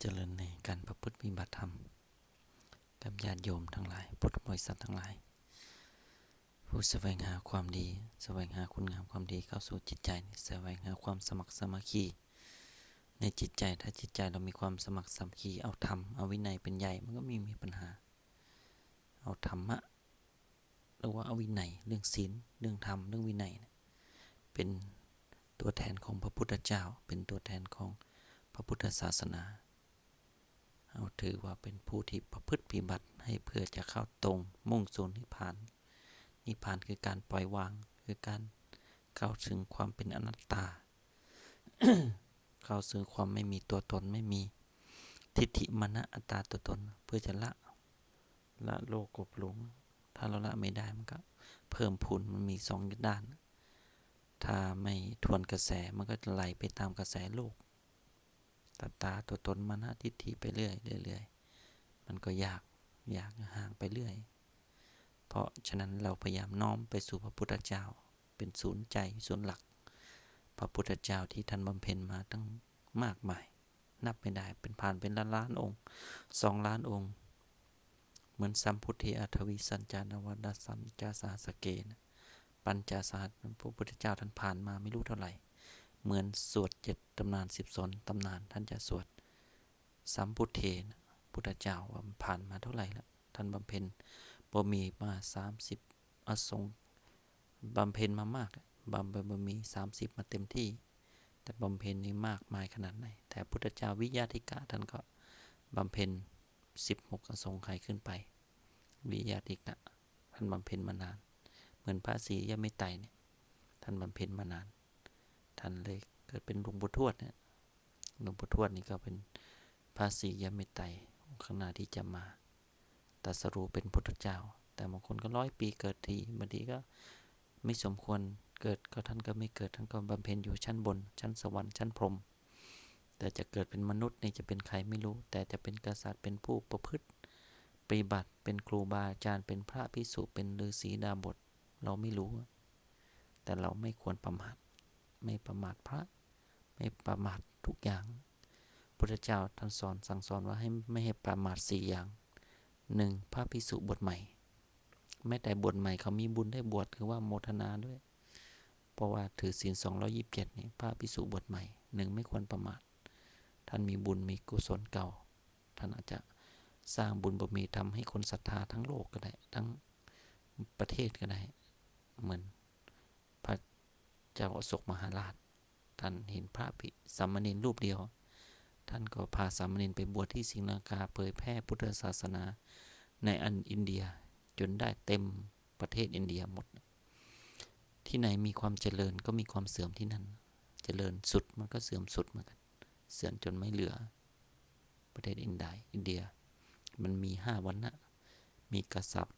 เจริญในการประพฤติปฏิบัติธรรม กับญาติโยมทั้งหลาย พุทธบริษัททั้งหลาย ผู้แสวงหาความดีแสวงหาคุณงามความดีเข้าสู่จิตใจแสวงหาความสมัครสมัคคีในจิตใจถ้าจิตใจเรามีความสมัครสมัคคีเอาธรรมเอาวินัยเป็นใหญ่มันก็ไม่มีปัญหา เอาธรรมะหรือว่าเอาวินัยเรื่องศีลเรื่องธรรมเรื่องวินัยเป็นตัวแทนของพระพุทธเจ้า เป็นตัวแทนของพระพุทธศาสนา เอาถือว่าเป็นผู้ที่ประพฤติปฏิบัติให้เพื่อจะเข้าตรงมุ่งสู่นิพพาน นิพพานคือการปล่อยวางคือการเข้าถึงความเป็นอนัตตา เข้าสู่ความไม่มีตัวตนไม่มีทิฏฐิมณะอัตตาตัวตนเพื่อจะละละโลกกบหลง ถ้าเราละไม่ได้มันก็ เพิ่มพูนมันมีสองด้าน ถ้าไม่ทวนกระแสมันก็ไหลไปตามกระแสโลก ตาตาตัวตนมานะทิฏฐิไปเรื่อยเรื่อยมันก็ยากยากห่างไปเรื่อย เพราะฉะนั้นเราพยายามน้อมไปสู่พระพุทธเจ้า เป็นศูนย์ใจศูนย์หลัก พระพุทธเจ้าที่ท่านบำเพ็ญมาตั้งมากมาย นับไม่ได้เป็นผ่านเป็นล้านล้านองค์สองล้านองค์ เหมือนสัมพุทธิอัทวิสัญจานวัดสัมจาสาสเกนปัญจาสาสพระพุทธเจ้าท่านผ่านมาไม่รู้เท่าไหร่ เหมือนสวดเจ็ดตำนานสิบสนตำนาน ท่านจะสวดสัมพุทเทนพุทธเจ้าว่าผ่านมาเท่าไหร่แล้วท่านบำเพ็ญบ่มีมาสามสิบอสงบำเพ็ญมามากบำเพ็ญบ่มีสามสิบมาเต็มที่ แต่บำเพ็ญนี่มากมายขนาดไหน แต่พุทธเจ้าวิยาธิกะท่านก็บำเพ็ญสิบหกอสงไขยขึ้นไป วิยาธิกะท่านบำเพ็ญมานาน เหมือนพระศรียะไม่ไตเนี่ยท่านบำเพ็ญมานาน ท่านเลยเกิดเป็นหลวงปู่ทวดเนี่ยหลวงปู่ทวดนี่ก็เป็นพระศรียะไม่ไตข้างหน้าที่จะมาตัสรู้เป็นพุทธเจ้า แต่บางคนก็ร้อยปีเกิดทีบางทีก็ไม่สมควรเกิดก็ท่านก็ไม่เกิดท่านก็บำเพ็ญอยู่ชั้นบน ชั้นสวรรค์ชั้นพรหมแต่จะเกิดเป็นมนุษย์นี่จะเป็นใครไม่รู้ แต่จะเป็นกษัตริย์เป็นผู้ประพฤติปฏิบัติเป็นครูบาอาจารย์เป็นพระภิกษุเป็นฤาษีดาบท เราไม่รู้ แต่เราไม่ควรประมาท ไม่ประมาทพระ ไม่ประมาททุกอย่างพุทธเจ้าท่านสอนสั่งสอนว่าให้ไม่ให้ประมาทสี่อย่างหนึ่งพระภิกษุบทใหม่ แม้แต่บทใหม่เขามีบุญได้บวชคือว่าโมทนาด้วย เพราะว่าถือศีลสองยี่สิบเจ็ดนี่พระภิกษุบทใหม่หนึ่งไม่ควรประมาท ท่านมีบุญมีกุศลเก่า ท่านอาจจะสร้างบุญบารมีทำให้คนศรัทธาทั้งโลกก็ได้ ทั้งประเทศก็ได้ เหมือนพระ เจ้าอโศกมหาราช ท่านเห็นพระภิสามเณรรูปเดียว ท่านก็พาสามเณรไปบวชที่สิงห์ลังกาเผยแพร่พุทธศาสนาในอันอินเดียจนได้เต็มประเทศอินเดียหมด ที่ไหนมีความเจริญก็มีความเสื่อมที่นั่น เจริญสุดมันก็เสื่อมสุดเหมือนกัน เสื่อมจนไม่เหลือ ประเทศอินเดียอินเดีย มันมีห้าวันนะมีกษัตริย์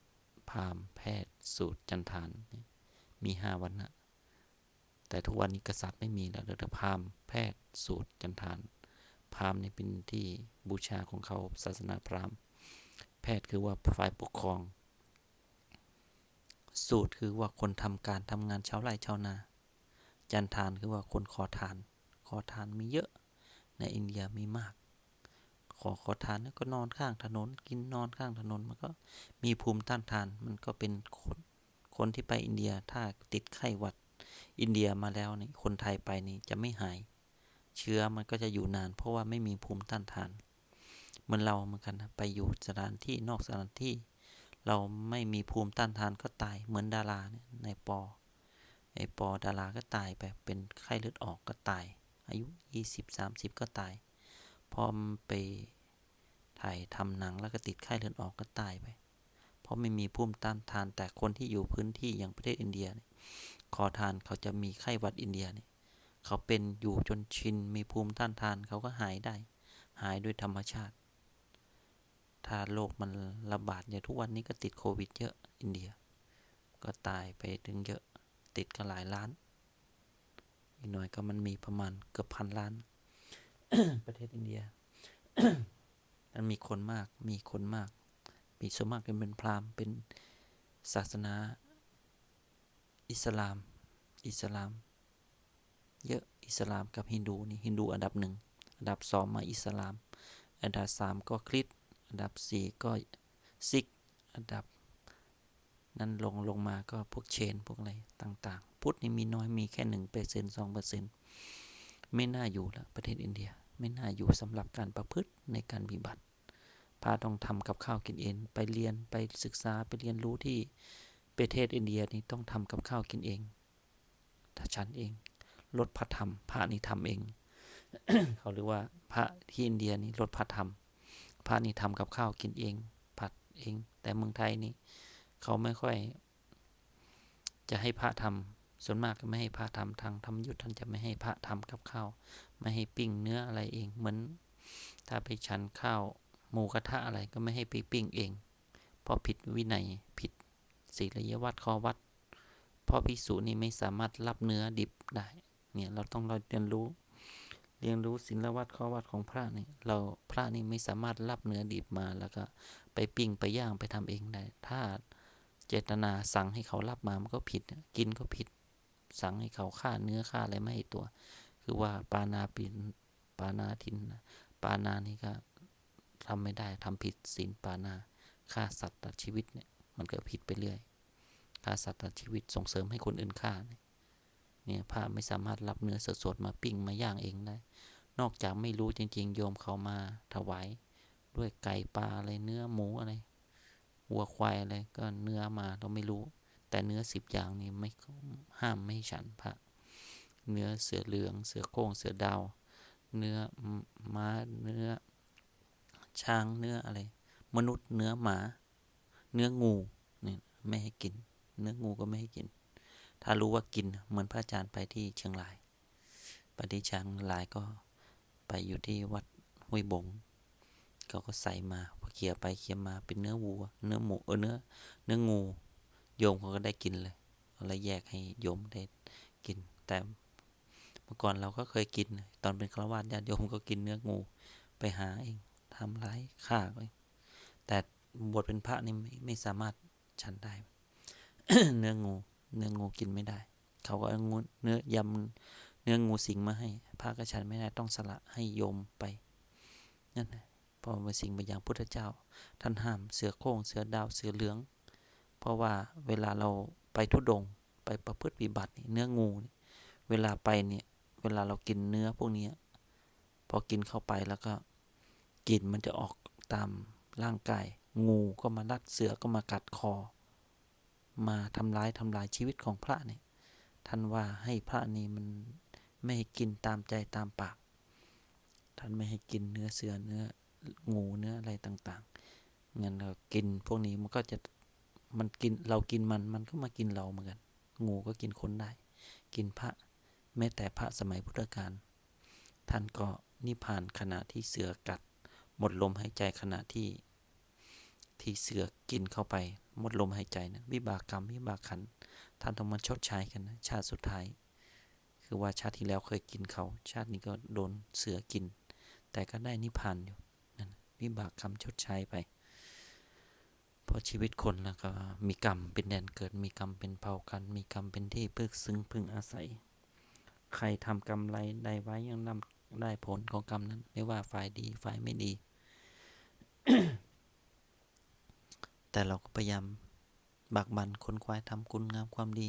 พราหมณ์แพทย์ สูตรจันทาน มีห้าวันนะ แต่ทุกวันนี้กษัตริย์ไม่มีแล้วเหลือแต่พราหมณ์แพทย์สูตรจันทาน พราหมณ์นี่เป็นที่บูชาของเขาศาสนาพราหมณ์ แพทย์คือว่าฝ่ายปกครอง สูตรคือว่าคนทำการทำงานชาวไร่ชาวนา จันทานคือว่าคนขอทาน ขอทานมีเยอะในอินเดียมีมาก ขอขอทานก็นอนข้างถนน กินนอนข้างถนนมันก็มีภูมิต้านทานมันก็เป็นคนคนที่ไปอินเดียถ้าติดไข้หวัด อินเดียมาแล้วนี่คนไทยไปนี่จะไม่หาย เชื้อมันก็จะอยู่นาน เพราะว่าไม่มีภูมิต้านทาน เหมือนเราเหมือนกันนะไปอยู่สถานที่นอกสถานที่ เราไม่มีภูมิต้านทานก็ตายเหมือนดาราเนี่ยในปอไอปอดาราก็ตายไปเป็นไข้เลือดออกก็ตาย อายุยี่สิบสามสิบก็ตายพอมไปถ่ายทำหนังแล้วก็ติดไข้เลือดออกก็ตายไป เพราะไม่มีภูมิต้านทานแต่คนที่อยู่พื้นที่อย่างประเทศอินเดียเนี่ย ขอทานเขาจะมีไข้หวัดอินเดียเนี่ยเขาเป็นอยู่จนชินมีภูมิต้านทานเขาก็หายได้ หายด้วยธรรมชาติ ถ้าโรคมันระบาดอย่างทุกวันนี้ก็ติดโควิดเยอะอินเดีย ก็ตายไปถึงเยอะติดก็หลายล้าน อีกหน่อยก็มันมีประมาณเกือบพันล้าน ประเทศอินเดียมันมีคนมากมีคนมาก มีส่วนมากเป็นพราหมณ์เป็นศาสนา อิสลาม อิสลาม เยอะอิสลามกับฮินดูนี่ฮินดูอันดับหนึ่งอันดับสองมาอิสลาม อันดับสามก็คริสต์อันดับสี่ก็ซิก อันดับ นั้นลงลงมาก็พวกเชนพวกอะไรต่างๆ พุทธนี่มีน้อยมีแค่หนึ่งเปอร์เซ็นต์สองเปอร์เซ็นต์ไม่น่าอยู่ละประเทศอินเดียไม่น่าอยู่สำหรับการประพฤติในการปฏิบัติพระต้องทำกับข้าวกินเองไปเรียนไปศึกษาไปเรียนรู้ที่ ประเทศอินเดียนี่ต้องทำกับข้าวกินเองถ้าฉันเองลดพระธรรม พระนี่ทำเอง เขาเรียกว่าพระที่อินเดียนี่ลดพระธรรม พระนี่ทำกับข้าวกินเอง ผัดเอง แต่เมืองไทยนี่เขาไม่ค่อย จะให้พระทำส่วนมากก็ไม่ให้พระทำทางธรรมยุทธท่านจะไม่ให้พระทำกับข้าว ไม่ให้ปิ้งเนื้ออะไรเอง เหมือน ถ้าไปฉันข้าวหมูกระทะอะไรก็ไม่ให้ไปปิ้งเอง เพราะผิดวินัยผิด ศีลยวัดข้อวัดเพราะพิสูจนี่ไม่สามารถรับเนื้อดิบได้ เนี่ยเราต้องเราเรียนรู้ เรียนรู้ศีลวัดข้อวัดของพระนี่เราพระนี่ไม่สามารถรับเนื้อดิบมาแล้วก็ไปปิ้งไปย่างไปทำเองได้ ถ้าเจตนาสั่งให้เขารับมามันก็ผิด กินก็ผิด สั่งให้เขาฆ่าเนื้อฆ่าอะไรไม่ให้ตัว คือว่าปานาปินปานาทินปานานี่ก็ทำไม่ได้ทำผิดศีลปานาฆ่าสัตว์ตัดชีวิตเนี่ย มันก็ผิดไปเรื่อยฆ่าสัตว์ตัดชีวิตส่งเสริมให้คนอื่นฆ่าเนี่ยพระไม่สามารถรับเนื้อสดๆมาปิ้งมาย่างเองได้ นอกจากไม่รู้จริง ๆ โยมเขามาถวายด้วยไก่ปลาอะไรเนื้อหมูอะไรวัวควายอะไรก็เนื้อมาเราไม่รู้ แต่เนื้อสิบอย่างนี้ไม่ห้ามไม่ฉันพระ เนื้อเสือเหลือง เสือโคร่งเสือดาว เนื้อม้าเนื้อช้างเนื้ออะไร มนุษย์เนื้อหมา เนื้องูเนี่ยไม่ให้กิน เนื้องูก็ไม่ให้กิน ถ้ารู้ว่ากินเหมือนพระอาจารย์ไปที่เชียงราย ไปที่เชียงรายก็ไปอยู่ที่วัดห้วยบงเขาก็ใส่มาพอเขี่ยไปเขี่ยมาเป็นเนื้อวัว เนื้อหมูเออเนื้อ เนื้องู โยมเขาก็ได้กินเลยอะไรแยกให้โยมได้กิน แต่เมื่อก่อนเราก็เคยกิน ตอนเป็นฆราวาสญาติโยมก็กินเนื้องู ไปหาเองทำร้ายฆ่าเลยแต่ บทเป็นพระนี่ไม่ไม่สามารถฉันได้ เนื้องู เนื้องูกินไม่ได้ เขาก็เอางูเนื้อยำเนื้องูสิงมาให้ พระก็ฉันไม่ได้ต้องสละให้โยมไปนั่นแหละพอมาสิ่งบางอย่างพุทธเจ้า ท่านห้ามเสือโคร่งเสือดาวเสือเหลือง เพราะว่าเวลาเราไปทุดง ไปประพฤติปฏิบัติเนื้องูเวลาไปเนี่ยเวลาเรากินเนื้อพวกนี้พอกินเข้าไปแล้วก็กลิ่นมันจะออกตามร่างกาย งูก็มารัดเสือก็มากัดคอ มาทำร้ายทำลายชีวิตของพระเนี่ยท่านว่าให้พระนี่มันไม่ให้กินตามใจตามปาก ท่านไม่ให้กินเนื้อเสือเนื้องูเนื้ออะไรต่างๆงั้นเรากินพวกนี้มันก็จะมันกินเรากินมันมันก็มากินเราเหมือนกัน งูก็กินคนได้ กินพระแม้แต่พระสมัยพุทธกาลท่านก็นิพพานขณะที่เสือกัด หมดลมหายใจขณะที่ ที่เสือกินเข้าไปหมดลมหายใจนะวิบากกรรมวิบากขันท่านต้องมาชดใช้กันนะชาติสุดท้าย คือว่าชาติที่แล้วเคยกินเขา ชาตินี้ก็โดนเสือกิน แต่ก็ได้นิพพานอยู่นั่นวิบากกรรมชดใช้ไปเพราะชีวิตคนแล้วก็มีกรรมเป็นแดนเกิด มีกรรมเป็นเผ่ากัน มีกรรมเป็นที่พึ่งซึ่งพึ่งอาศัย ใครทำกรรมไรใดไว้ยังนำได้ผลของกรรมนั้น ไม่ว่าฝ่ายดีฝ่ายไม่ดี แต่เราก็พยายามบักบันคนควายทำคุณงามความดี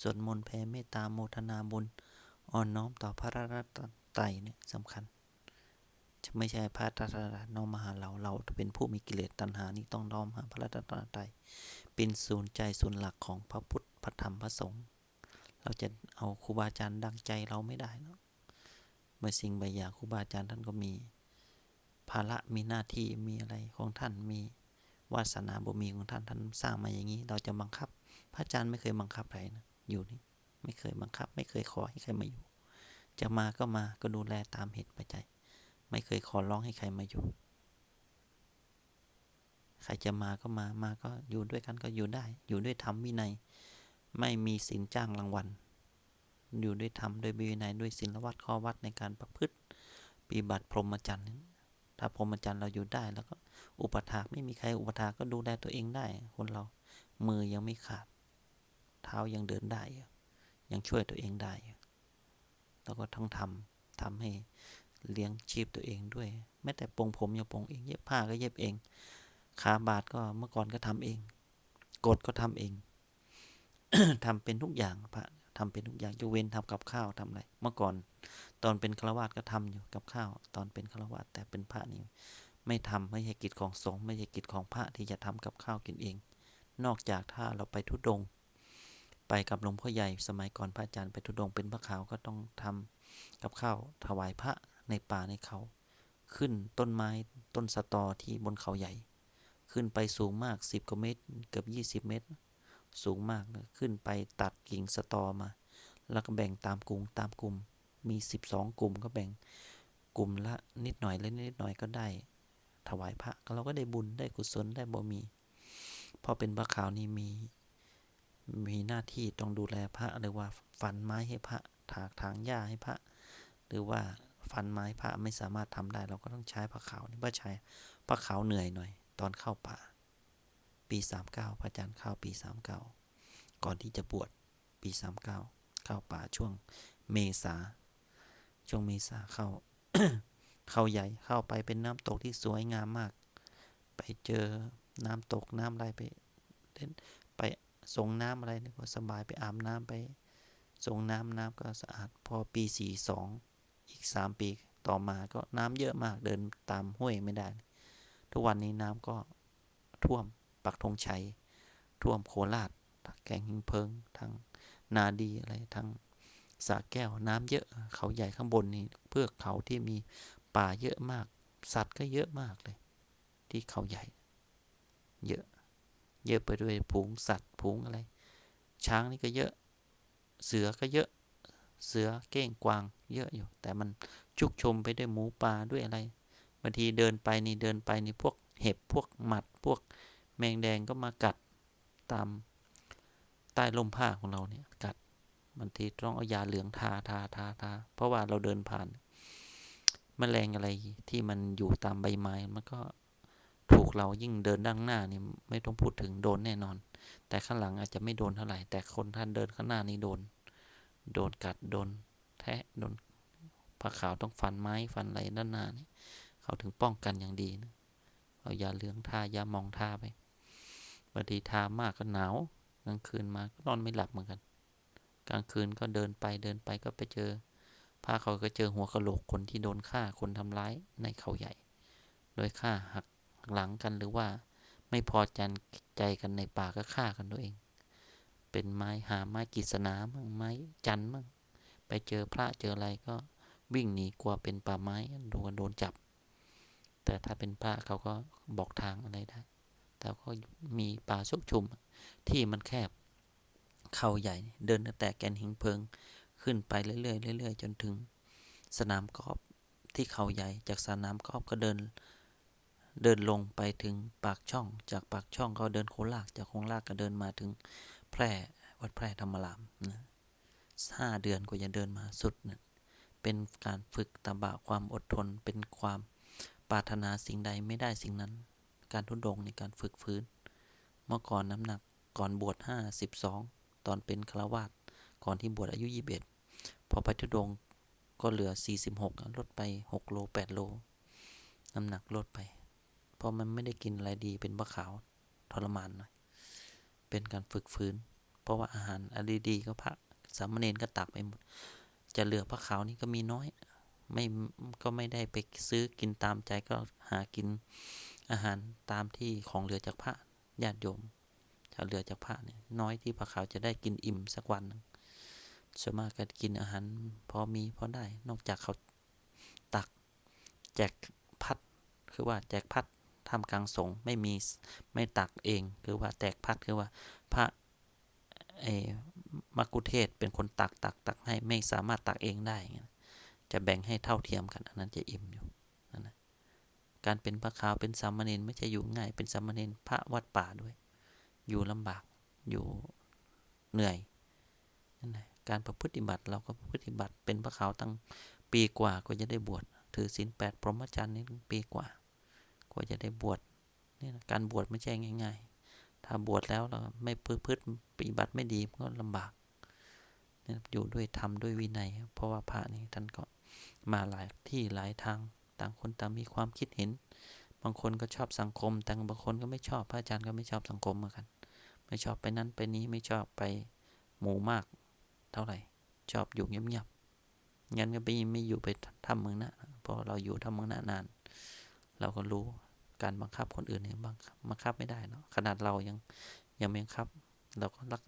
สวดมนต์แผ่เมตตาโมทนาบุญ อ่อนน้อมต่อพระรัตนตรัยเนี่ยสำคัญ จะไม่ใช่พระรัตนตรัยน้อมมาหาเรา เราเป็นผู้มีกิเลสตัณหานี่ต้องน้อมหาพระรัตนตรัยเป็นศูนย์ใจศูนย์หลักของพระพุทธพระธรรมพระสงฆ์ เราจะเอาครูบาอาจารย์ดังใจเราไม่ได้เนาะเมื่อสิ่งบางอย่างครูบาอาจารย์ท่านก็มี ภาระมีหน้าที่มีอะไรของท่านมี วาสนาบ่มีของท่านท่านสร้างมาอย่างนี้ เราจะบังคับ พระอาจารย์ไม่เคยบังคับใครนะอยู่นี่ไม่เคยบังคับ ไม่เคยขอให้ใครมาอยู่ จะมาก็มาก็ดูแลตามเหตุปัจจัย ไม่เคยขอร้องให้ใครมาอยู่ ใครจะมาก็มามาก็อยู่ด้วยกันก็อยู่ได้ อยู่ด้วยธรรมวินัย ไม่มีสินจ้างรางวัล อยู่ด้วยธรรมด้วยวินัยด้วยศีลวัดข้อวัดในการประพฤติปฏิบัติพรหมจรรย์ถ้าพรหมจรรย์เราอยู่ได้แล้วก็ อุปถากไม่มีใครอุปถากก็ดูแลตัวเองได้ คนเรา มือยังไม่ขาด เท้ายังเดินได้ ยังช่วยตัวเองได้แล้วก็ต้องทำทำให้เลี้ยงชีพตัวเองด้วย แม้แต่ปรงผมยังปรงเอง เย็บผ้าก็เย็บเอง ขาบาดก็เมื่อก่อนก็ทำเอง กดก็ทำเองทำเป็นทุกอย่างพระทำเป็นทุกอย่างยกเว้นทำกับข้าวทำอะไร เมื่อก่อน ตอนเป็นฆราวาสก็ทำอยู่กับข้าว ตอนเป็นฆราวาสแต่เป็นพระนี่ ไม่ทำไม่ใช่กิจของสงฆ์ไม่ใช่กิจของพระที่จะทำกับข้าวกินเอง นอกจากถ้าเราไปทุดง ไปกับหลวงพ่อใหญ่สมัยก่อนพระอาจารย์ไปทุดงเป็นพระขาวก็ต้องทำกับข้าวถวายพระในป่าในเขา ขึ้นต้นไม้ต้นสะตอที่บนเขาใหญ่ ขึ้นไปสูงมาก 10กว่าเมตร เกือบ20 เมตร สูงมากขึ้นไปตัดกิ่งสะตอมา แล้วก็แบ่งตามกลุ่มตามกลุ่มมี 12 กลุ่มก็แบ่งกลุ่มละนิดหน่อยและนิดหน่อยก็ได้ ถวายพระเราก็ได้บุญได้กุศลได้บ่มีพอเป็นพระขาวนี่มีมีหน้าที่ต้องดูแลพระหรือว่าฟันไม้ให้พระถากถางหญ้าให้พระ หรือว่าฟันไม้พระไม่สามารถทำได้ เราก็ต้องใช้พระขาวนี่พระใช้พระขาวเหนื่อยหน่อย ตอนเข้าป่า ปี39พระอาจารย์เข้าปี39ก่อนที่จะบวชปี39เข้าป่าช่วงเมษาช่วงเมษาเข้า เข้าใหญ่เข้าไปเป็นน้ำตกที่สวยงามมาก ไปเจอน้ำตกน้ำอะไรไปเล่นไปส่งน้ำอะไรนี่ก็สบายไปอาบน้ำไปส่งน้ำน้ำก็สะอาดพอปี42อีก3ปีต่อมาก็น้ำเยอะมากเดินตามห้วยไม่ได้ ทุกวันนี้น้ำก็ท่วมปักธงชัย ท่วมโคราชแกงหิงเพิงทางนาดีอะไรทางสาแก้วน้ำเยอะเขาใหญ่ข้างบนนี่เพื่อเขาที่มี ป่าเยอะมาก สัตว์ก็เยอะมากเลย ที่เขาใหญ่ เยอะ เยอะไปด้วยผูงสัตว์ผูงอะไร ช้างนี่ก็เยอะ เสือก็เยอะ เสือเก้งกวาง เยอะอยู่ แต่มันชุกชมไปด้วยหมูป่าด้วยอะไรบางทีเดินไปนี่เดินไปนี่พวกเห็บพวกหมัดพวกแมงแดงก็มากัดตามใต้ลมผ้าของเราเนี่ยกัดบางทีต้องเอายาเหลืองทาทาทาทาเพราะว่าเราเดินผ่าน มแมลงอะไรที่มันอยู่ตามใบไม้มันก็ถูกเรายิ่งเดินด้านหน้านี่ไม่ต้องพูดถึงโดนแน่นอน แต่ข้างหลังอาจจะไม่โดนเท่าไหร่ แต่คนท่านเดินข้างหน้านี่โดน โดนกัดโดน แทะโดนผ้าขาวต้องฟันไม้ฟันอะไรด้านหน้านี่เขาถึงป้องกันอย่างดีนะเอายาเหลืองทายามองทาไปบางทีทามากก็หนาวกลางคืนมาก็นอนไม่หลับเหมือนกัน กลางคืนก็เดินไปเดินไปก็ไปเจอ พาเขาก็เจอหัวกะโหลกคนที่โดนฆ่าคนทำร้ายในเขาใหญ่ โดยฆ่าหักหลังกันหรือว่าไม่พอใจใจกันในป่าก็ฆ่ากันตัวเอง เป็นไม้หาไม้กิษณาบ้างไม้จันบ้างไปเจอพระเจออะไรก็วิ่งหนีกลัวเป็นป่าไม้โดนโดนจับ แต่ถ้าเป็นพระเขาก็บอกทางอะไรได้ แต่ก็มีป่าชุกชุมที่มันแคบ เขาใหญ่เดินแต่แกนหิงเพิง ขึ้นไปเรื่อยๆเรื่อยๆจนถึงสนามกอล์ฟที่เขาใหญ่จากสนามกอล์ฟก็เดิน เดินลงไปถึงปากช่อง จากปากช่องก็เดินโคราชจากโคราชก็เดินมาถึงแพร่วัดแพร่ธรรมรามนะห้าเดือนกว่าจะเดินมาสุดนะเป็นการฝึกตบะความอดทนเป็นความปรารถนาสิ่งใดไม่ได้สิ่งนั้น การทุดงในการฝึกฟื้น เมื่อก่อนน้ำหนักก่อนบวชห้าสิบสองตอนเป็นฆราวาสก่อนที่บวชอายุยี่สิบเอ็ด พอไปทุดงก็เหลือสี่สิบหกลดไปหกโลแปดโล น้ำหนักลดไป เพราะมันไม่ได้กินอะไรดีเป็นบะขาวทรมานหน่อย เป็นการฝึกฟื้นเพราะว่าอาหารอะไรดีก็พระสามเณรก็ตักไปหมด จะเหลือพระขาวนี่ก็มีน้อย ไม่ก็ไม่ได้ไปซื้อกินตามใจก็หากินอาหารตามที่ของเหลือจากพระญาติโยมถ้าเหลือจากพระเนี่ยน้อยที่พระขาวจะได้กินอิ่มสักวันนึง ส่วนมากก็กินอาหาร พอมีพอได้ นอกจากเขาตัก แจกพัด คือว่าแจกพัดทำกลางสงไม่มีไม่ตักเอง คือว่าแจกพัดคือว่าพระเอมักุเทศเป็นคนตักตักตักให้ไม่สามารถตักเองได้ จะแบ่งให้เท่าเทียมกัน อันนั้นจะอิ่มอยู่นั่นนะการเป็นพระขาวเป็นสามเณรไม่ใช่อยู่ง่าย เป็นสามเณรพระวัดป่าด้วย อยู่ลำบากอยู่เหนื่อยนั่นแหละ การประพฤติบัติ เราก็ประพฤติบัติเป็นพระขาวตั้งปีกว่าก็จะได้บวชถือศีลแปดพรหมจรรย์นี่ปีกว่า กว่าจะได้บวชนี่นะการบวชไม่ใช่ง่าย ๆ ถ้าบวชแล้วเราไม่พฤติปฏิบัติไม่ดีก็ลำบากอยู่ด้วยธรรมด้วยวินัย เพราะว่าพระนี่ท่านก็มาหลายที่หลายทางต่างคนต่างมีความคิดเห็น บางคนก็ชอบสังคมแต่บางคนก็ไม่ชอบพระอาจารย์ก็ไม่ชอบสังคมเหมือนกัน ไม่ชอบไปนั้นไปนี้ไม่ชอบไปหมู่มาก เท่าไหร่ ชอบอยู่เงียบๆงั้นก็ไปไม่อยู่ไปทำเมืองนะเพราะเราอยู่ทำเมืองนะนาน เราก็รู้การบังคับคนอื่นเนี่ยบังบังคับไม่ได้เนาะขนาดเรายังยังไม่บังคับ เราก็รัก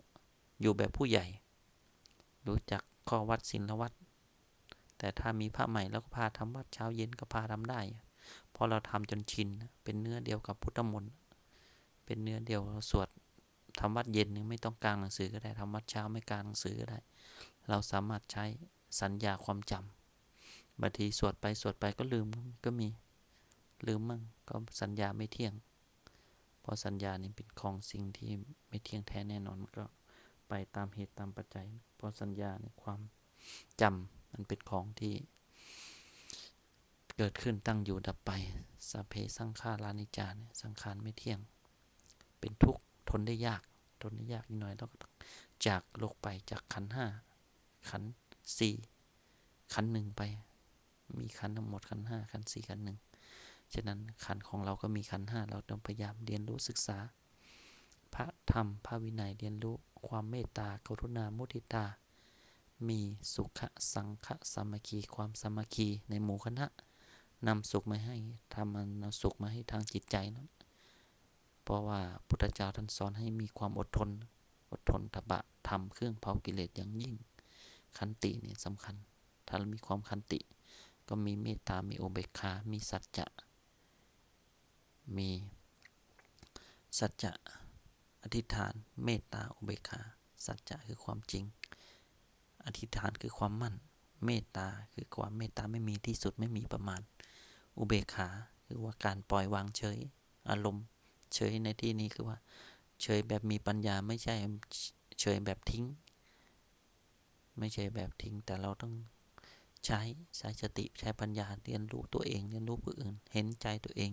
อยู่แบบผู้ใหญ่ รู้จักข้อวัดศีลวัด แต่ถ้ามีพระใหม่แล้วก็พาทำวัดเช้าเย็นก็พาทำได้เพราะเราทำจนชิน เป็นเนื้อเดียวกับพุทธมนต์เป็นเนื้อเดียวเราสวด ทำวัดเย็นนึงไม่ต้องกลางหนังสือก็ได้ทำวัดเช้าไม่กลางหนังสือก็ได้ เราสามารถใช้สัญญาความจำบางทีสวดไปสวดไปก็ลืมก็มีลืมมั่งก็สัญญาไม่เที่ยง เพราะสัญญานี่เป็นของสิ่งที่ไม่เที่ยงแท้แน่นอนมันก็ไปตามเหตุตามปัจจัย เพราะสัญญาในความจำมันเป็นของที่ เกิดขึ้นตั้งอยู่ดับไปสเพสังขารานิจาเนี่ยสังขารไม่เที่ยง เป็นทุกข์ทนได้ยาก ทนได้ยากอีกหน่อยแล้วก็จากโลกไปจากขันห้าขันสี่ขันหนึ่งไป มีขันทั้งหมดขันห้าขันสี่ขันหนึ่งฉะนั้นขันของเราก็มีขันห้าเราต้องพยายามเรียนรู้ศึกษา พระธรรมพระวินัยเรียนรู้ความเมตตากรุณามุทิตา มีสุขสังฆสามัคคีความสามัคคีในหมู่คณะนำสุขมาให้ทำมันเอาสุขมาให้ทางจิตใจนะ ราะว่าพุทธเจ้าท่านสอนให้มีความอดทน อดทนตบะทำเครื่องเผากิเลสอย่างยิ่ง ขันติเนี่ยสำคัญ ถ้าเรามีความขันติ ก็มีเมตตา มีโอเบคขามีสัจจะ มีสัจจะอธิษฐาน เมตตาอุเบกขา สัจจะคือความจริง อธิษฐานคือความมั่น เมตตาคือความเมตตาไม่มีที่สุดไม่มีประมาณ อุเบกขาคือว่าการปล่อยวางเฉย อารมณ์ เฉยในที่นี้คือว่า เฉยแบบมีปัญญาไม่ใช่เฉยแบบทิ้ง ไม่ใช่แบบทิ้ง แต่เราต้องใช้ใช้สติใช้ปัญญาเรียนรู้ตัวเองเรียนรู้ผู้อื่น เห็นใจตัวเอง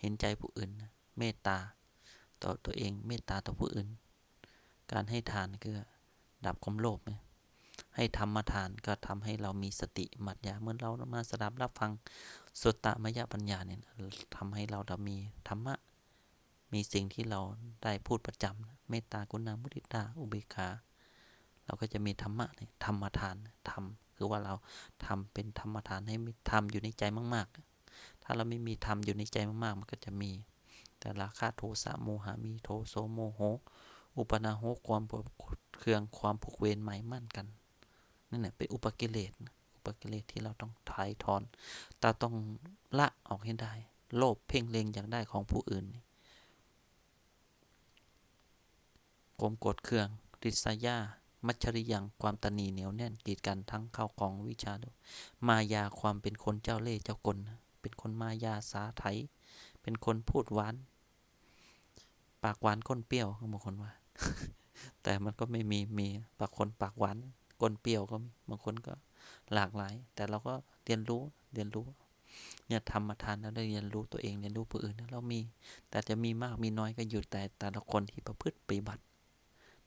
เห็นใจผู้อื่นเมตตาต่อตัวเองเมตตาต่อผู้อื่น การให้ทานคือดับความโลภให้ธรรมทานก็ทำให้เรามีสติมัดยาเมื่อเรามาสดับรับฟังสุตตะมยปัญญาเนี่ยทำให้เราเรามีธรรมะ มีสิ่งที่เราได้พูดประจำเมตตากุณามุทิตาอุเบกขาเราก็จะมีธรรมะเนี่ยธรรมทานทำคือว่าเราทำเป็นธรรมทานให้มีธรรมอยู่ในใจมาก ๆ ถ้าเราไม่มีธรรมอยู่ในใจมากๆ มันก็จะมี แต่ราคาโทสะโมหามีโทโสโมโห อุปนาโหความเครื่องความผูกเวรหมายมั่นกันนั่นแหละเป็นอุปกิเลสอุปกิเลสที่เราต้องถ่ายถอนเราต้องละออกให้ได้ โลภเพ่งเล็งอยากได้ของผู้อื่นก ลมกดเครื่องติสายา มัชริยัง ความตนีเหนียวแน่น กีดกันทั้งเข้ากองวิชาดมายาความเป็นคนเจ้าเล่ห์เจ้ากล เป็นคนมายาสาไถ เป็นคนพูดหวาน ปากหวานก้นเปรี้ยวบางคนว่า แต่มันก็ไม่มีมีปากคนปากหวานก้นเปรี้ยวก็มีบางคนก็หลากหลาย แต่เราก็เรียนรู้เรียนรู้เนี่ยทำมาทานแล้วได้เรียนรู้ตัวเองเรียนรู้ผู้อื่นแล้วเรามี แต่จะมีมากมีน้อยก็อยู่แต่แต่ละคนที่ประพฤติปฏิบัติ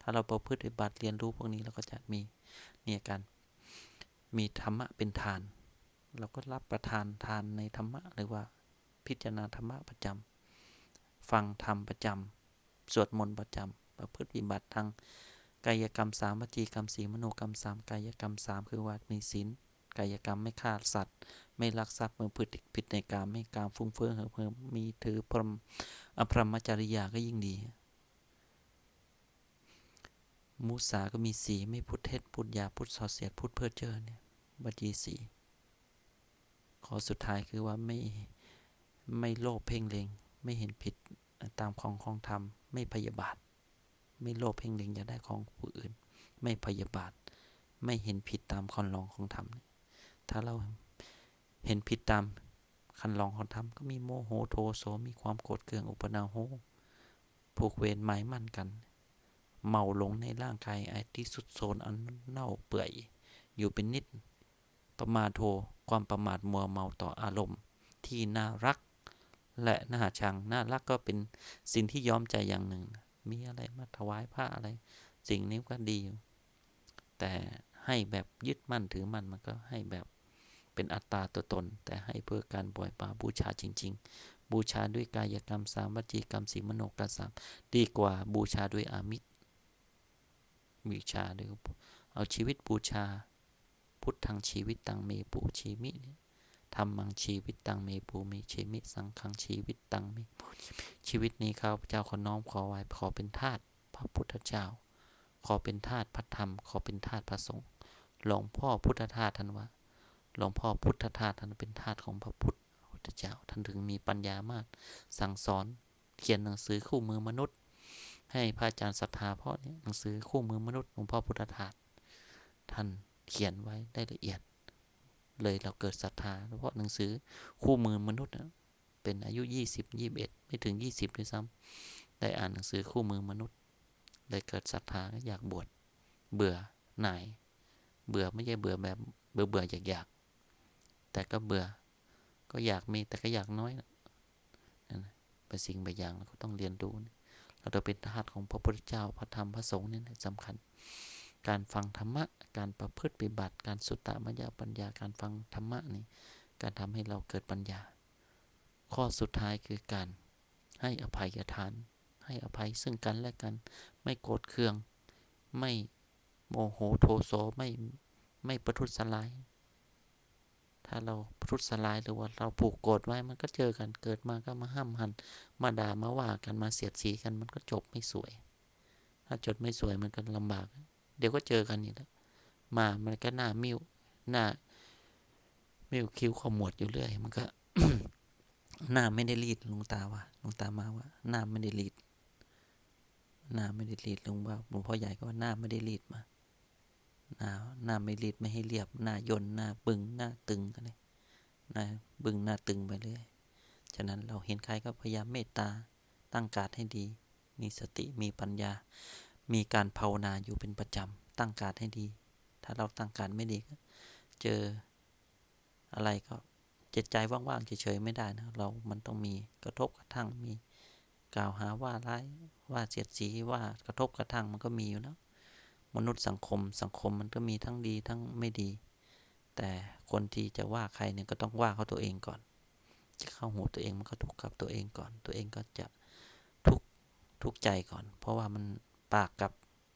ถ้าเราประพฤติปฏิบัติเรียนรู้พวกนี้เราก็จะมีเนี่ยการมีธรรมะเป็นทาน เราก็รับประทานทานในธรรมะหรือว่าพิจารณาธรรมะประจำฟังธรรมประจำสวดมนต์ประจำประพฤติปฏิบัติทางกายกรรมสามวจีกรรมสีมโนกรรมสามกายกรรมสามคือว่ามีศีลกายกรรมไม่ฆ่าสัตว์ ไม่ลักทรัพย์มือผิดผิดในกรรมไม่การฟุ้งเฟ้อเหิมเหิมมีถือพรหมอภรมจริยาก็ยิ่งดี มุสาก็มีสีไม่พูดเท็จพูดยาพูดส่อเสียดพูดเพ้อเจ้อเนี่ยวจีสีขอสุดท้ายคือว่าไม่ไม่โลภเพ่งเลงไม่เห็นผิดตามของของธรรม ไม่พยาบาท ไม่โลภเพ่งเล็งอยากได้ของผู้อื่น ไม่พยาบาท ไม่เห็นผิดตามคันลองของธรรม ถ้าเราเห็นผิดตามคันลองของธรรมก็มีโมโหโทโสมีความโกรธเคืองอุปนาโหผูกเวรหมายมั่นกัน เมาลงในร่างกายไอ้ที่สุดโซนอันเน่าเปื่อย อยู่เป็นนิด ประมาโทความประมาทมัวเมาต่ออารมณ์ ที่น่ารัก และน่าชังน่ารักก็เป็นสิ่งที่ย้อมใจอย่างหนึ่ง มีอะไรมาถวายพระอะไร สิ่งนี้ก็ดี แต่ให้แบบยึดมั่นถือมั่นมันก็ให้แบบเป็นอัตตาตัวตน แต่ให้เพื่อการปล่อยปลาบูชาจริง ๆ บูชาด้วยกายกรรมสามวจีกรรมสีมโนกรรมสามดีกว่าบูชาด้วยอามิตร บูชาด้วยเอาชีวิตบูชา พุทธังชีวิตตังเมปูชีมิธรรมังชีวิตตังเมปูเมชีมิสังขังชีวิตตังเมปูชีวิตนี้ข้าพเจ้าขอน้อมขอไว้ขอเป็นทาสพระพุทธเจ้า ขอเป็นทาสพระธรรม ขอเป็นทาสพระสงฆ์หลวงพ่อพุทธทาสท่านว่าหลวงพ่อพุทธทาสท่านเป็นทาสของพระพุทธเจ้าท่านถึงมีปัญญามาก สั่งสอนเขียนหนังสือคู่มือมนุษย์ ให้พระอาจารย์ศรัทธาเพราะหนังสือคู่มือมนุษย์หลวงพ่อพุทธทาสท่านเขียนไว้ได้ละเอียด เลยเราเกิดศรัทธาเพราะหนังสือคู่มือมนุษย์เป็นอายุ 20 21 ไม่ถึง 20ด้วยซ้ำได้อ่านหนังสือคู่มือมนุษย์ เลยเกิดศรัทธาก็อยากบวชเบื่อหน่าย เบื่อไม่ใช่เบื่อแบบเบื่อเบื่ออยากอยากแต่ก็เบื่อก็อยากมีแต่ก็อยากน้อยนะนั่นนะเป็นสิ่งบางอย่างเราก็ต้องเรียนรู้นะ เราจะเป็นทาสของพระพุทธเจ้าพระธรรมพระสงฆ์นี่นสำคัญ การฟังธรรมะ การประพฤติปฏิบัติ การสุตตะมัญญาปัญญาการฟังธรรมะนี่การทำให้เราเกิดปัญญา ข้อสุดท้ายคือการให้อภัยทาน ให้อภัยซึ่งกันและกัน ไม่โกรธเคือง ไม่โมโหโทโสไม่ไม่ประทุษร้าย ถ้าเราประทุษร้ายหรือว่าเราผูกโกรธไว้มันก็เจอกันเกิดมาก็มาห้ามหัน มาด่ามาว่ากันมาเสียดสีกันมันก็จบไม่สวย ถ้าจบไม่สวยมันก็ลำบาก เดี๋ยวก็เจอกันนี่แหละมามันก็หน้ามิวหน้ามิวคิ้วขมวดอยู่เรื่อย มันก็หน้าไม่ได้รีดลงตาว่าลงตามาว่าหน้าไม่ได้รีดหน้าไม่ได้รีดลงว่าหลวงพ่อใหญ่ก็ว่าหน้าไม่ได้รีดมา หน้าหน้าไม่รีดไม่ให้เรียบ หน้าย่นหน้าบึงหน้าตึงอะไรหน้าบึงหน้าตึงไปเรื่อยฉะนั้นเราเห็นใครก็พยายามเมตตาตั้งการให้ดี มีสติมีปัญญา มีการภาวนาอยู่เป็นประจำตั้งการให้ดี ถ้าเราตั้งการไม่ดีก็เจออะไรก็จิตใจว่างๆเฉยๆไม่ได้นะเรา มันต้องมีกระทบกระทั่งมีกล่าวหาว่าร้ายว่าเสียดสีว่ากระทบกระทั่งมันก็มีอยู่แล้ว มนุษย์สังคม สังคมมันก็มีทั้งดีทั้งไม่ดี แต่คนที่จะว่าใครเนี่ยก็ต้องว่าเขาตัวเองก่อน จะเข้าหูตัวเองมันก็ทุกข์กับตัวเองก่อน ตัวเองก็จะทุกข์ทุกข์ใจก่อน เพราะว่ามันปากกับ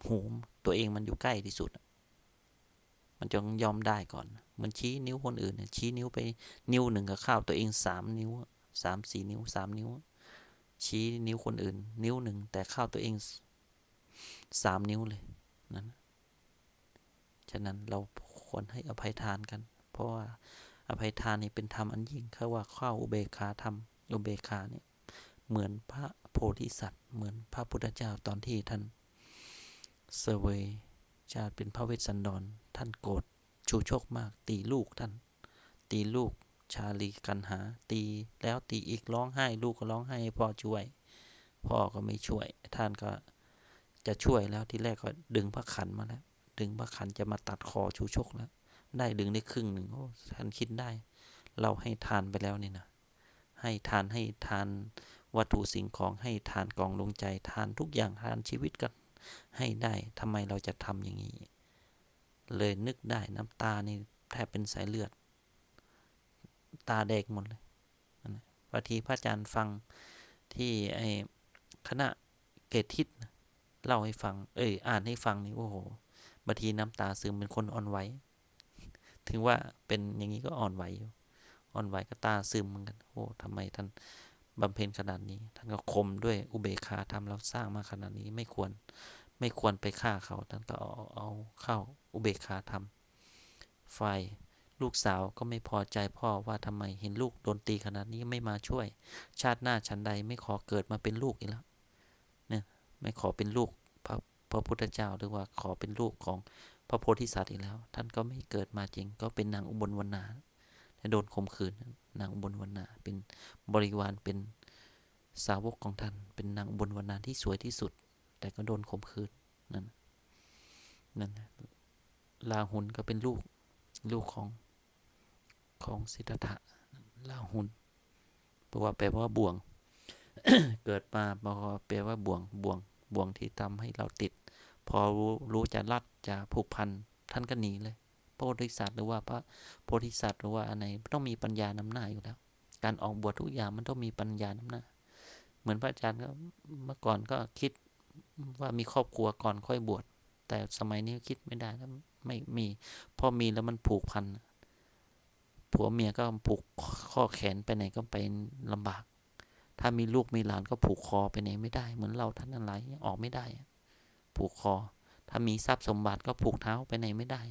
หูตัวเองมันอยู่ใกล้ที่สุด มันจงยอมได้ก่อน มันชี้นิ้วคนอื่นเนี่ยชี้นิ้วไปนิ้วหนึ่งกับข้าวตัวเองสามนิ้วสามสี่นิ้วสามนิ้ว ชี้นิ้วคนอื่น นิ้วหนึ่งแต่ข้าวตัวเองสามนิ้วเลย นั้นฉะนั้นเราควรให้อภัยทานกัน เพราะว่าอภัยทานนี่เป็นธรรมอันยิ่งคือว่าข้าอุเบกขาธรรมอุเบกขาเนี่ยเหมือนพระโพธิสัตว์ เหมือนพระพุทธเจ้าตอนที่ท่านเสวยชาติเป็นพระเวสสันดร ท่านโกรธชูโชคมาก ตีลูกท่าน ตีลูกชาลีกันหา ตีแล้วตีอีกร้องไห้ ลูกก็ร้องไห้ให้พ่อช่วย พ่อก็ไม่ช่วย ท่านก็ จะช่วยแล้วที่แรกก็ดึงพระขันมาแล้ว ดึงพระขันจะมาตัดคอชูชคแล้ว ได้ดึงได้ครึ่งหนึ่งโอ้ท่านคิดได้ เราให้ทานไปแล้วนี่นะให้ทานให้ทานวัตถุสิ่งของให้ทานกองลงใจทานทุกอย่างทานชีวิตกันให้ได้ทำไมเราจะทำอย่างนี้ เลยนึกได้น้ำตานี่แทบเป็นสายเลือด ตาแดงหมดเลยบางทีพระอาจารย์ฟังที่ไอ้คณะเกตทิศ เล่าให้ฟัง เอ้ย อ่านให้ฟังนี่โอ้โหบางทีน้ำตาซึมเป็นคนอ่อนไหว ถึงว่าเป็นอย่างนี้ก็อ่อนไหวอยู่ อ่อนไหวก็ตาซึมเหมือนกัน โอ้ทำไมท่านบำเพ็ญขนาดนี้ ท่านก็คมด้วยอุเบกขาทำเราสร้างมาขนาดนี้ไม่ควร ไม่ควรไปฆ่าเขา ท่านก็เอาเอาเข้าอุเบกขาทำฝ่ายลูกสาวก็ไม่พอใจพ่อว่าทำไมเห็นลูกโดนตีขนาดนี้ไม่มาช่วย ชาติหน้าชั้นใดไม่ขอเกิดมาเป็นลูกอีกแล้ว ไม่ขอเป็นลูกพระพระพุทธเจ้าหรือว่าขอเป็นลูกของพระโพธิสัตว์อีกแล้ว ท่านก็ไม่เกิดมาจริง ก็เป็นนางอุบลวรรณาโดนข่มขืนนางอุบลวรรณาเป็นบริวารเป็นสาวกของท่าน เป็นนางอุบลวรรณาที่สวยที่สุด แต่ก็โดนข่มขืนนั่นนั่นลาหุนก็เป็นลูกลูกของของสิทธัตถะลาหุนแปลว่าแปลว่าบ่วง เกิดมาแปลว่าบ่วงบ่วงบ่วงที่ทำให้เราติด พอรู้รู้จะรัดจะผูกพันท่านก็หนีเลยโพธิสัตว์หรือว่าพระโพธิสัตว์หรือว่าอะไรต้องมีปัญญานำหน้าอยู่แล้ว การออกบวชทุกอย่างมันต้องมีปัญญานำหน้า เหมือนพระอาจารย์ก็เมื่อก่อนก็คิดว่ามีครอบครัวก่อนค่อยบวชแต่สมัยนี้คิดไม่ได้แล้วไม่มีพอมีแล้วมันผูกพันผัวเมียก็ผูกข้อแขนไปไหนก็ไปลำบาก ถ้ามีลูกมีหลานก็ผูกคอไปไหนไม่ได้ เหมือนเราท่านนั้นหลายออกไม่ได้ ผูกคอ ถ้ามีทรัพย์สมบัติก็ผูกเท้าไปไหนไม่ได้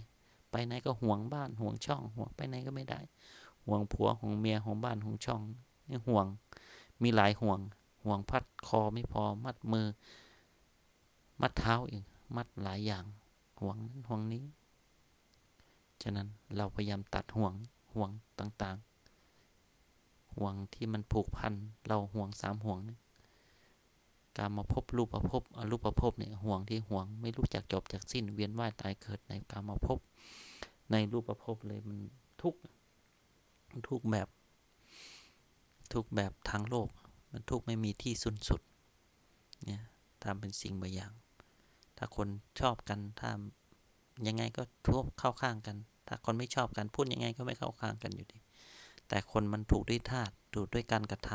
ไปไหนก็ห่วงบ้านห่วงช่องห่วงไปไหนก็ไม่ได้ ห่วงผัวห่วงเมียห่วงบ้านห่วงช่องนี่ห่วง มีหลายห่วง ห่วงพัดคอไม่พอมัดมือ มัดเท้าอีกมัดหลายอย่างห่วงนั้นห่วงนี้ ฉะนั้นเราพยายามตัดห่วงห่วงต่างๆ ห่วงที่มันผูกพัน เราห่วงสามห่วงการมาพบรูปประพบอรูปประพบเนี่ยห่วงที่ห่วง ไม่รู้จักจบจากสิ้นเวียนว่ายตายเกิดในการมาพบในรูปประพบเลยมันทุกข์ทุกข์แบบ ทุกข์แบบทางโลก มันทุกข์ไม่มีที่สุดสุดเนี่ยทำเป็นสิ่งบางอย่าง ถ้าคนชอบกันถ้ายังไงก็ทุบเข้าข้างกัน ถ้าคนไม่ชอบกันพูดยังไงก็ไม่เข้าข้างกันอยู่ดี แต่คนมันถูกด้วยธาตุถูกด้วยการกระท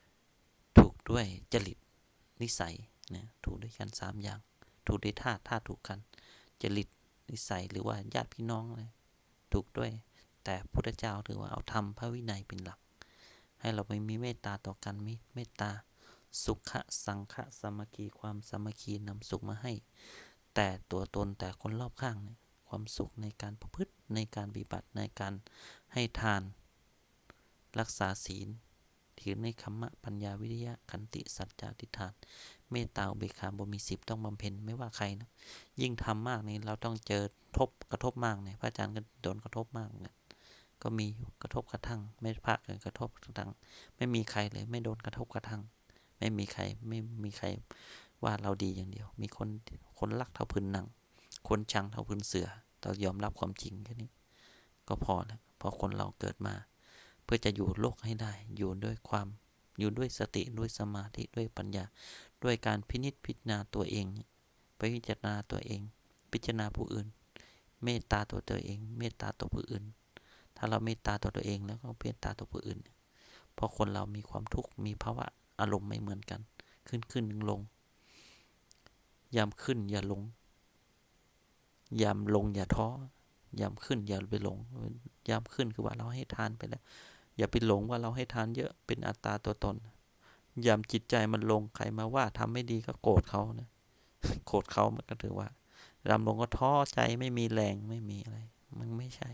ำถูกด้วยจริตนิสัยนี่ยถูกด้วยกันสามอย่าง ถูกด้วยธาตุธาตุถูกกัน จริตนิสัยหรือว่าญาติพี่น้องเลยถูกด้วย แต่พุทธเจ้าถือว่าเอาธรรมพระวินัยเป็นหลัก ให้เราไม่มีเมตตาต่อกันมีเมตตาสุขะสังฆะสามัคคีความสามัคคีนำสุขมาให้ แต่ตัวตนแต่คนรอบข้างเนี่ยความสุขในการประพฤติในการปฏิบัติในการให้ทาน รักษาศีล ถือในคัมมะปัญญาวิทยะขันติสัจจะทิฐาน เมตตาเบกขาบมีสิบต้องบำเพ็ญไม่ว่าใครนะยิ่งทำมากนี่เราต้องเจอทบกระทบมากเนี่ยพระอาจารย์ก็โดนกระทบมากเนี่ยก็มีกระทบกระทั่ง ไม่พักเลยกระทบกระทั่งไม่มีใครเลย ไม่โดนกระทบกระทั่ง ไม่มีใครไม่มีใครว่าเราดีอย่างเดียว มีคนคนรักเท่าพื้นหนัง คนชังเท่าพื้นเสือเรายอมรับความจริงแค่นี้ ก็พอแล้วเพราะคนเราเกิดมา พื่อจะอยู่โลกให้ได้ อยู่ด้วยความ อยู่ด้วยสติ ด้วยสมาธิ ด้วยปัญญา ด้วยการพินิจพิจารณาตัวเอง ไปพิจารณาตัวเอง พิจารณาผู้อื่น เมตตาตัวตัวเอง เมตตาตัวผู้อื่น ถ้าเราเมตตาตัวตัวเองแล้วก็เมตตาตัวผู้อื่น เพราะคนเรามีความทุกข์ มีภาวะอารมณ์ไม่เหมือนกัน ขึ้นขึ้นลงลง ยามขึ้นอย่าลง ยามลงอย่าท้อ ยามขึ้นอย่าไปหลง ยามขึ้นคือว่าเราให้ทานไปแล้ว อย่าไปหลงว่าเราให้ทานเยอะเป็นอัตตาตัวตน ยามจิตใจมันลงใครมาว่าทำไม่ดีก็โกรธเขานะ โกรธเขามันก็ถือว่ารำลงก็ท้อใจไม่มีแรงไม่มีอะไร มันไม่ใช่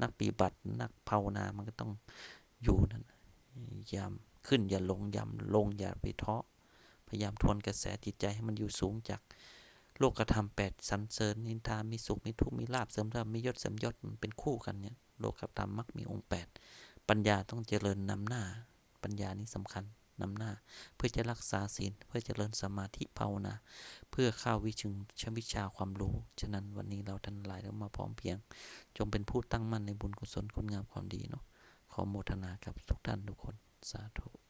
นักปฏิบัตินักภาวนา มันก็ต้องอยู่นั่นยามขึ้นอย่าลงยามลงอย่าไปท้อพยายามทวนกระแสจิตใจให้มันอยู่สูงจากโลกธรรมแปดสันเสริญนินทามีสุขมีทุกข์มีลาบเสริมลาบมียศเสริมยศมันเป็นคู่กันเนี่ยโลกธรรมมักมีองค์แปด ปัญญาต้องเจริญนำหน้า ปัญญานี้สำคัญนำหน้า เพื่อจะรักษาศีล เพื่อเจริญสมาธิภาวนา เพื่อเข้าวิชึงชวิชาความรู้ ฉะนั้นวันนี้เราท่านหลายเรามาพร้อมเพียง จงเป็นผู้ตั้งมั่นในบุญกุศลคุณงามความดีเนาะขอโมทนากับทุกท่านทุกคนสาธุ